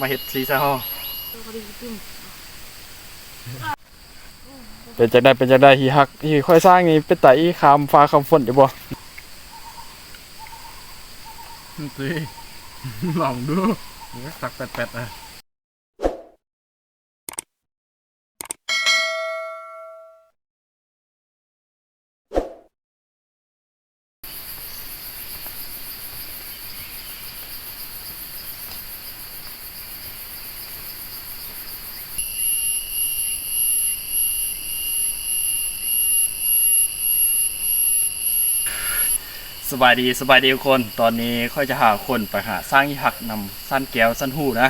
มาเฮ็ดซีซ่าฮอพอดีตึ้มเป็นจังไดเป็นจังไดฮีฮักฮีค่อยสร้างนี่เป็นไตคามฟ้าคำฝนอยู่บ่สิลองดูตักแปดๆอะ สบายดีสบายดีทุกคน ตอนนี้ค่อยจะหาคนไปหาสร้างฮีฮักนำสั้นแก้วสั้นหูนะ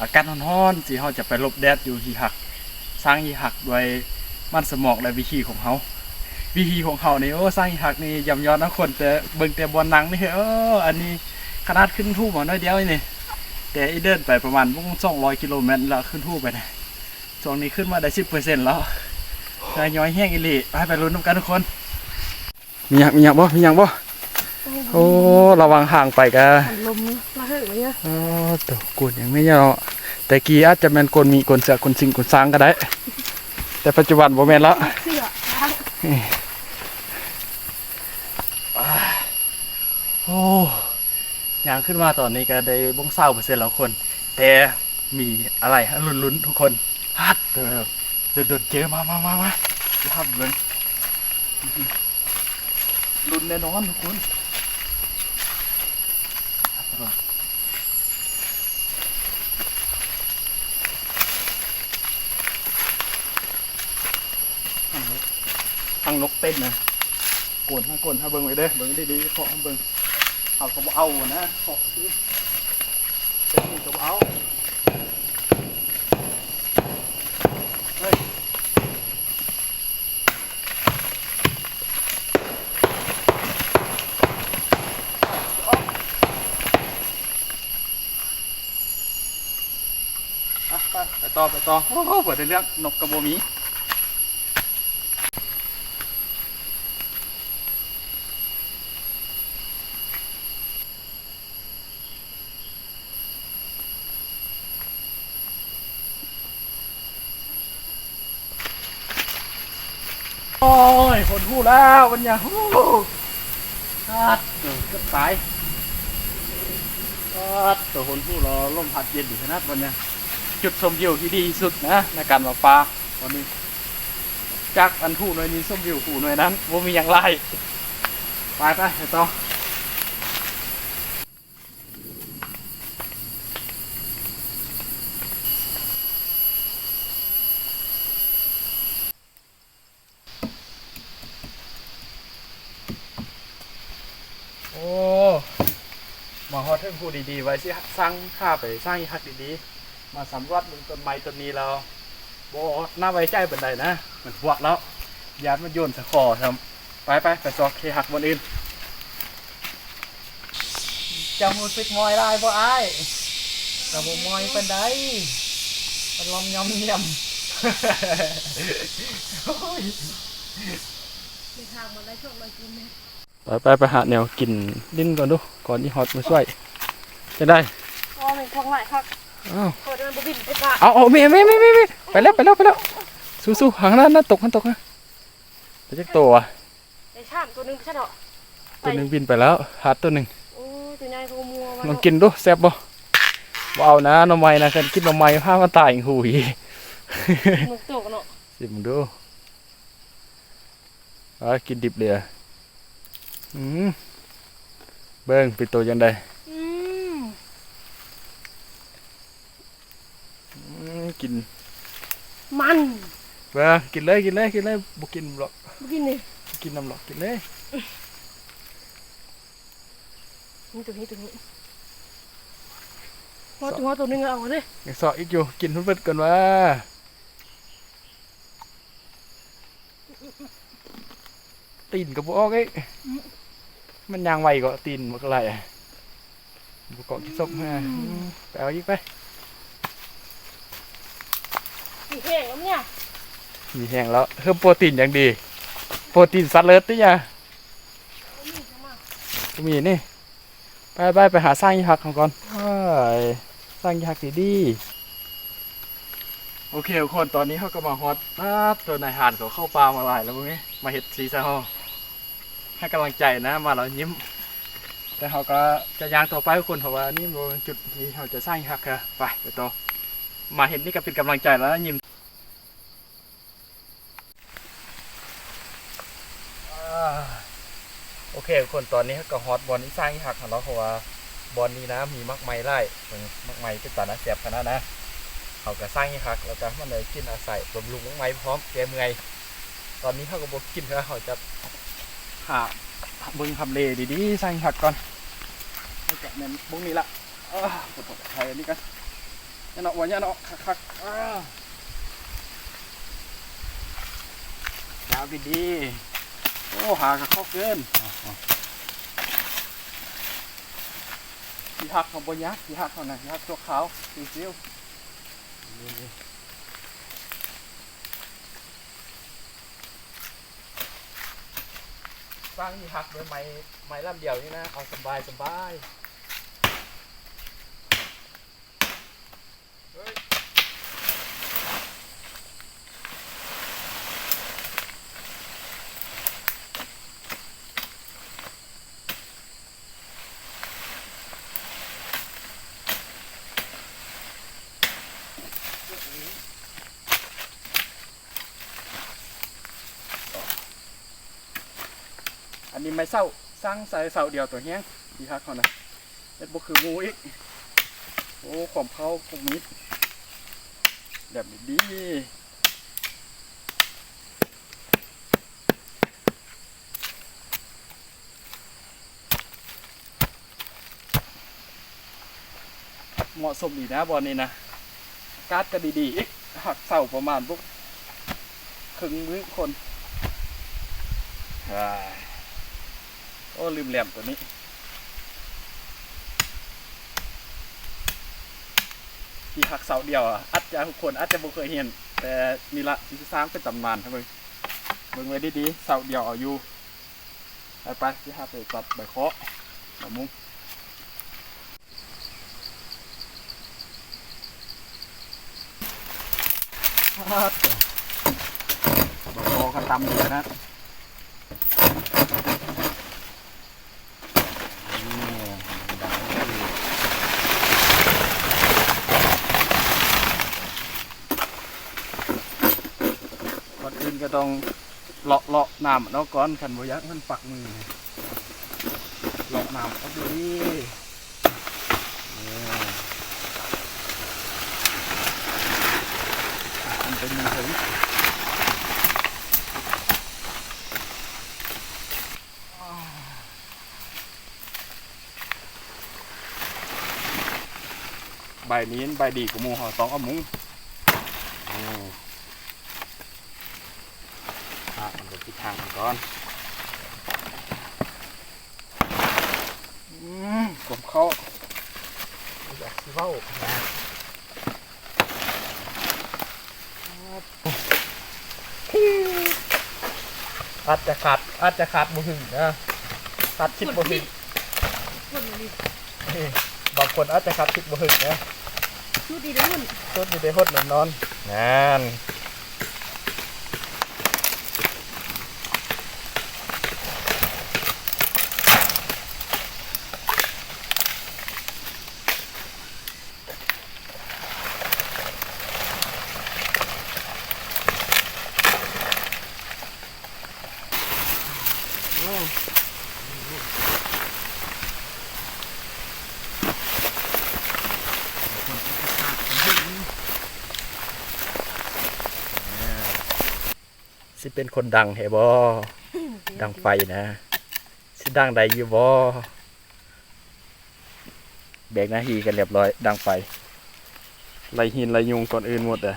อากาศร้อนๆสิเขาจะไปลบแดดอยู่ฮีฮัก สร้างฮีฮักด้วยมันสมองและวิธีของเขาวิธีของเขานี่โอ้สร้างฮีฮักนี่ยำยอดนะคนแต่เบิ่งแต่บนหนังนี่เอออันนี้ขนาดขึ้นทูบมาน้อยเดียวนี่แต่อีเดินไปประมาณสองร้อยกิโลเมตรแล้วขึ้นทูบไปนะช่วงนี้ขึ้นมาได้สิบเปอร์เซ็นต์แล้วนายย้อยแห้งอีหลีไปไปลุ้นน้ำกันทุกคนมีอยากมีอยากบ่มีอยากบ่ โอ้ระวังห่างไปกันหันลมละเหิงเลยเนี่ยอ๋อตัวกวนยังไม่เนาะแต่กี้อาจจะแม่นกวนมีกวนเสือกกวนสิงกวนสร้างก็ได้ แต่ปัจจุบันบ่แม่นแล้วเสื้อล้างโอ้ยางขึ้นมาตอนนี้ก็ได้บ้งเศร้าเปอร์เซ็นต์แล้วคน แต่มีอะไรให้ลุ้นๆทุกคนฮัดเดินเดินเจอมามามามาทำเลยลุ้นแน่นอนทุกคน ทางนกเต้นนะโกนถ้าโกนถ้าเบิ่งไว้เด้อเบิ่งดีๆเคาะให้เบิ่งเอาก็บ่เอานะเคาะสิเป็นก็บ่เอาเฮ้ยอะไปไปต่อไปต่อโอ้โหเปิดเรื่องนกกระโบมี โอ้ ยคนหูแล้วมันยังหูฮัดก็ตายฮัดตัวคนหูรอลมพัดเย็นอยู่ขนาดวันเนี้ยจุดชมวิวที่ดีที่สุดนะในการมาปลาวันนี้จากอันหูหน่อยนี้ชมวิวหูหน่อยนั้นว่ามีอย่างไร ไปไปไปต่อโอ้มาฮอดเทิง ผู้ดีๆ ไว้ที่สร้างค่าไปสร้างอีฮักดีๆ มาสำรวจมึงต้นไม้ต้นนี้เราโบน่าไว้ใจเป็นไดนะเหมือนพวกแล้วยานมันโยนสะคอทำไปไปไปซอกเคหักบนอื่นจะมูสิกมอยได้บ่ไอ้ายแต่บ่มอยเป็นไดมันลอมยำเยี่ยมโอ้ยในทางมันได้ช่วงมากินเนี่ยไปไปไปหาแนวกินดิ้นก่อนดูก่อนที่ฮอตมาช่วย จะได้พอเป็นของหลายครับอ้าวเปิดมันบบินไปปะเอาเอาเมย์เมย์เมย์เมย์ไปแล้วไปแล้วไปแล้วสู้ๆหางนั้นนะตกมันตกนะไปเจ๊กตัวอะในชามตัวหนึงไม่ใช่เหรอตัวหนึ่งบินไปแล้วหาตัวหนึ่งโอ้ยตัวใหญ่ตัวมัวลองกินดูแซ่บบ่ว้าวนะหน้ำไม้นะคันกินหน้ำไม้ผ้ามันตายอีกหูยหนุกตกเนาะสิมึงดูอะกินดิบเลยอะอืมเบิ้งเป็นตัวยังไง อืม อืม กิน มันเบิ้งกินเลยกินเลยกินเลยบุกินหรอกบกินนี่บ่กินน้ำหรอกกินเลยนี่ตัวนี้ตัวนี้พอตัวตัวหนึงเอาเลยยังสออีกอยู่กินเพิ่นๆก่อนว่าตีนกับบ่ออกเอ้ยมันยางไวกว่าตีนมันก็ไรอะบุกเกาะกินซบมาไปเอาอีกไป สีแห้งแล้วเนี่ยมีแห้งแล้วเพิ่มโปรตีนอย่างดี โปรตีนสัตว์เลิศนี่ยามีมามีนี่ไปไปไปหาสร้างอีหักเขาก่อนสร้างยากดีๆโอเคทุกคนตอนนี้เขาก็มาฮอตนะตัวนายหานเขาเข้าปลามาหลายแล้วพวกนี้มาเห็ดซีซ่าฮอให้กำลังใจนะมาแล้วยิ้ม แต่เขาก็จะยางต่อไปทุกคนเพราะว่านี่มันจุดที่เขาจะสร้างฮักค่ะไปไปต่อ มาเห็นนี่ก็เป็นกำลังใจแล้วนะยิ้มอ่าโอเคทุกคนตอนนี้เขาก็ฮอตบอลนี้สร้างฮักของเราเพราะว่าบอลนี้นะมีมักไม้ไล่เบิ่งมักไม้เป็นตานะเสียบขนาดนะเขาก็สร้างฮักแล้วก็มันเลยกินอาศัยบำรุงมักไม้พร้อมแก้เมื่อยตอนนี้เขาก็บอกกินแล้วเขาจะหาเบิ่งทำเลดีๆสร้างฮักก่อนให้แกะเน้นบุ้งนี้ละอ้าปวดไทยอันนี้กัน ยันเนาะวันยันเนาะคักคักๆอ้ายาวดีๆโอ้หากระเข้าเกินที่หักของบนยักษ์ที่หักของไหนที่หักตัวขาวสีเซียวนี่สร้างที่หักด้วยไม้ไม้ลำเดียวนี่นะเอาสบายสบาย เศร้าสร้างใส่เสาเดียวตัวเนี้ยที่หักเขานะเอ็ดบุคืองูอีกโอ้ความเข้าพวกนี้แบบดีเหมาะสมดีนะบอลนี้นะอากาศก็ดีๆอีกหักเสาประมาณพวกครึ่งมื้อคนอ่า โอ้ลืมแหลมตัวนี้ ที่หักเสาเดียวอะอาจจะทุกคนอาจจะบ่เคยเห็น แต่นี่ละที่สร้างเป็นตำนานครับเบิ่งเบิ่งไว้ดีๆเสาเดียวเอาอยู่ไปไปที่หักไปตัดใบเคาะใบมุ้งฮัดเด้อใบเคาะตำอยู่นะนี่ดังเลย ก่อนอื่นก็ ต้องเลาะเลาะน้ำเนาะก่อนขันบอยักมันปักมือเลาะน้ำเอาดีเนี่ยมันเป็นมือถึงใบนี้ใบดีกว่ามูห่อต้องเอาหมุงโอ้ อะมันจะทิศทางมันก่อนอืมผมเข้าอยากสิเว้านะอาจจะขาดอาจจะขาดบ่ถึงนะขาดชิดบ่ถึงคนนี้นี่บางคนอาจจะขาดชิดบ่ถึงนะชุดดีรุ่นชุดนี้ได้หดแน่นอนงาน สิเป็นคนดังเฮบอดังไฟนะ สิดังใดอยู่บ่แบกหน้าฮีกันเรียบร้อย ดังไฟ ไล่หินไล่ยุงก่อนอื่นหมดเลย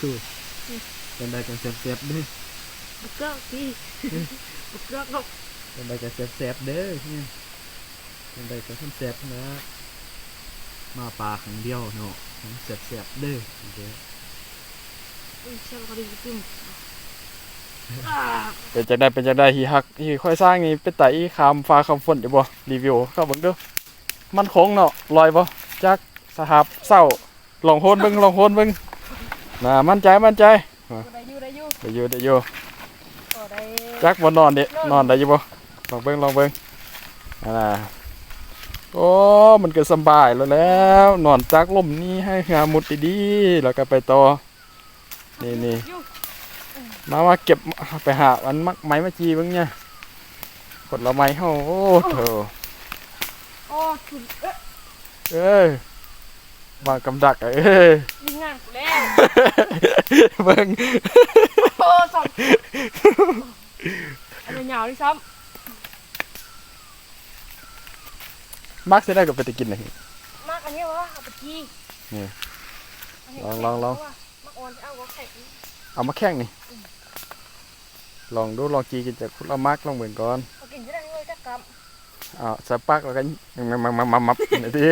สู้เป็นได้กันเซฟๆด้วยบุกเกอร์พี่บุกเกอร์เขาเป็นใบกระแสบๆเด้อเนี่ยเป็นใบกระแสบๆนะมาปลาครั้งเดียวเนาะเสียบเสียบๆเด้อเด้ออุ้ยเชื่อเขาดีจุ่มเป็นจังได้เป็นจังได้ฮีฮักฮีค่อยสร้างนี่เป็นไตคามฟ้าคำฝนอยู่บ่รีวิวเข้าเบิ่งเด้อมันคงเนาะลอยบ่จักสหบเศร้าลองโหนเบิ่งลองโหนเบิ่ง น่ามั่นใจมั่นใจได้อยู่ได้อยู่ได้อยู่ได้อยู่ก็ได้จักบ่นอนเด้นอนได้อยู่บ่ลองเบิ่งลองเบิ่งอ่าโอ้มันก็สำบายแล้วแหล้วนอนจักลมนี่ให้หามุดดีๆแล้วก็ไปต่อนี่นี่อยู่มามาเก็บไปหาอันมักไม้มาจีเบิ่งเนี่ยกดละไม้เฮาโอ้เถอะโอ้ถุนเอ๊ะเอ้ย มากำดักอะเอ้ยยิงงานกูแล้วเบิ่งโอ้สองอันนี้เหงาดิซ้มักสิได้ก็ไปตะกินน่ะำมากอันนี้วะเอาไปจีนี่นนี้ลองลองลองมากออนเอาหัวแข็งเอามาแข่งนี่ลองดูลองจีกินจากคุณละมักลองเบิ่งก่อนเอากินจะได้เลยจักกอ้าวสักปักแล้วก็มัมมัมมัมมัมมัมนี่ติ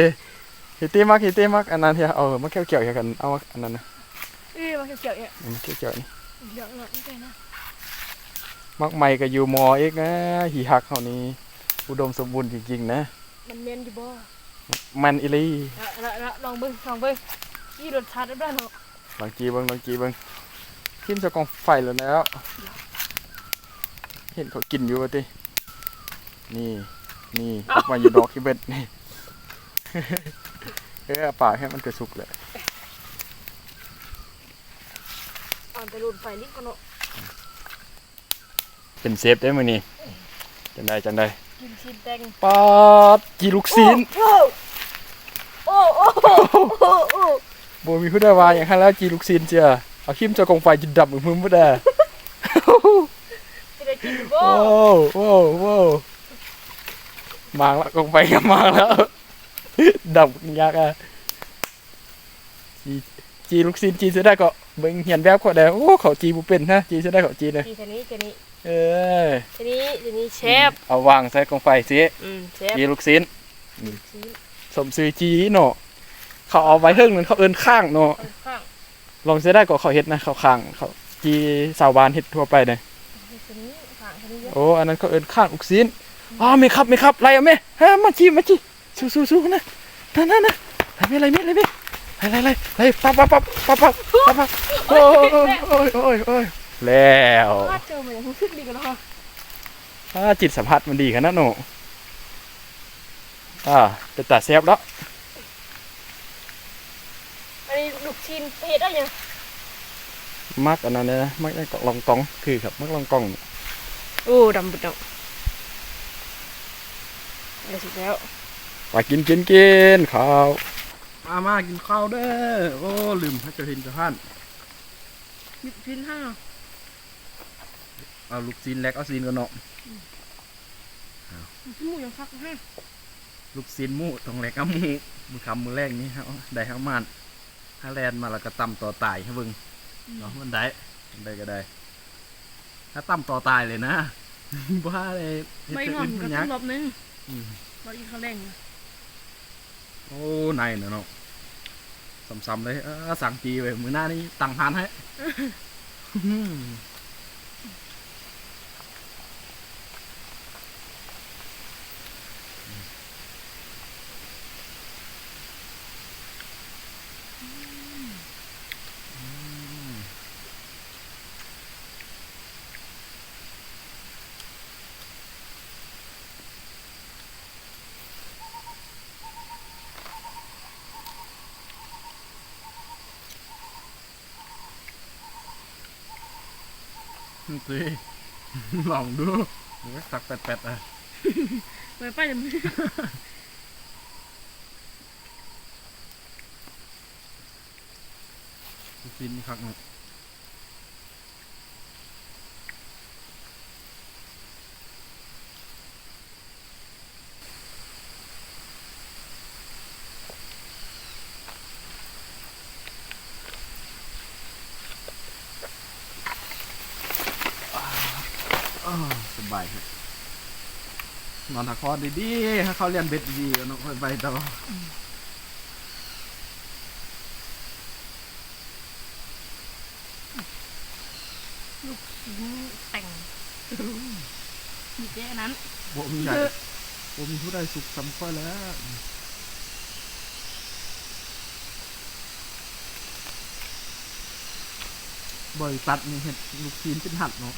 ฮิตีมักฮิตีมักอันนั้นเฮียเอามาเกี่ยวๆเฮียกันเอาอันนั้นนะำเอ้ยมาเขียวๆเนี่ยเอามาเกี่ยวๆนี่เหลืองหน่อยนี่ไงนะ มักใหม่ก็อยู่มอเอกนะหีหักเฮานี่อุดมสมบูรณ์จริงๆนะมันเมนอยู่บ่มันอีหลีละละละลองเบิ้งลองเบิ้งยี่รสชาติได้บ้างเนาะลองจีเบิ่งลองจีเบิ่งทิ่มใส่กองไฟแล้วแล้ว เห็นเขากินอยู่ว่าตินี่นี่ออกมาอยู่ดอกที่เบ็ดนี่ เออปากให้มันกระสุกเลยอ่อนไปรุนไฟนิดก็เนาะเป็นเซฟได้มื้อนี้จังได้จังได้กินชิ้นแตงปาดจีลูกซีนโอ้โอ้โอ้โอ้โอ้โอ้บ่มีผู้ใดว่าอย่างนั้นแล้วจีลูกซีนเจ้าเอาคิมเจะกองไฟจิดับมือมึงบ่ได้จะได้กินอยู่บ่โอ้โอ้โอ้มางละกองไฟก็มางแล้ว ดับยากอะจีจีลูกซีนจีจะได้ก็เบิ่งเหียนแวบก็ได้โอ้เขาจีบ่เป็นนะจีจะได้เขาจีเลยทีเท่านี้ทีนี้เออทีนี้ทีนี้เชฟเอาวางใส่กองไฟสิอืมเชฟจีลูกซีนชิ้นสมซื้อจีเนาะเขาเอาไว้เฮิ่งนึงเขาเอิ้นข้างเนาะข้างลองเสียได้ก็เขาเฮ็ดนะเขาข้างเขาจีสาวบานเฮ็ดทั่วไปเลยทีนี้ข้างทีนี้เยอะโอ้อันนั้นเขาเอิ้นข้างอุกซีนอ๋อไม่ครับไม่ครับไรเอาไหมเฮ้ยมาจีมาจี สู้สู้สู้นะนั่นนั่นนะไรไม่ไรไม่ไรไม่ไรไรไรไรปั๊บปั๊บปั๊บปั๊บปั๊บปั๊บปั๊บโอ้ยโอ้ยโอ้ยโอ้ยแล้วถ้าเจอมันอย่างรู้สึกดีกันเนาะถ้าจิตสัมผัสมันดีขนาดนั้นเนาะอ่าเป็นตาแซ่บแล้วอันนี้ลูกชิ้นเห็ดได้ยังมักอันนั้นนะมักได้ลองกองคือครับมักลองกองโอ้ดำบุดดำเดี๋ยวสุดแล้ว ไปกินกินกินข้าวมามากินข้าวเด้อโอ้ลืมพระเจ้าเห็นเจ้าท่านมีชิ้นห้าเอาลูกซีนแลกเอาซีนกันเนาะชิ้นหมูยังคักห้าลูกซีนหมูต้องแลกเอาหมูมือคำมือแรกนี่ฮะได้ข้าวมันถ้าแลนมาแล้วก็ตำต่อตายให้เบิ่งเนาะมันได้มันได้ก็ได้ ถ้าตำต่อตายเลยนะบ้าเลยเฮ็ดไม่แต่งอนอื่ก็มันต้ยัอกงรอบนึงอืมรออีกเขาแรง โอ้นายเนาะเนาะซ้ำๆเลย เออสั่งจีไปมือหน้านี่ตังพานให้ สิลองดูมันก็สักแปดๆอะไปไปจะมือฟินคักเนาะ นอนหักคอดีดีถ้าเขาเรียนเบ็ดดีๆแล้วค่อยไปต่อลูกชิ้นแต่งมีเจ๊อันนั้นผมใหญ่ผมผู้ไดสุขสำคอญแล้วบริษัทนี่เห็ดลูกชิ้นเป็นหัดเนาะ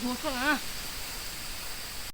หัวเขาอะ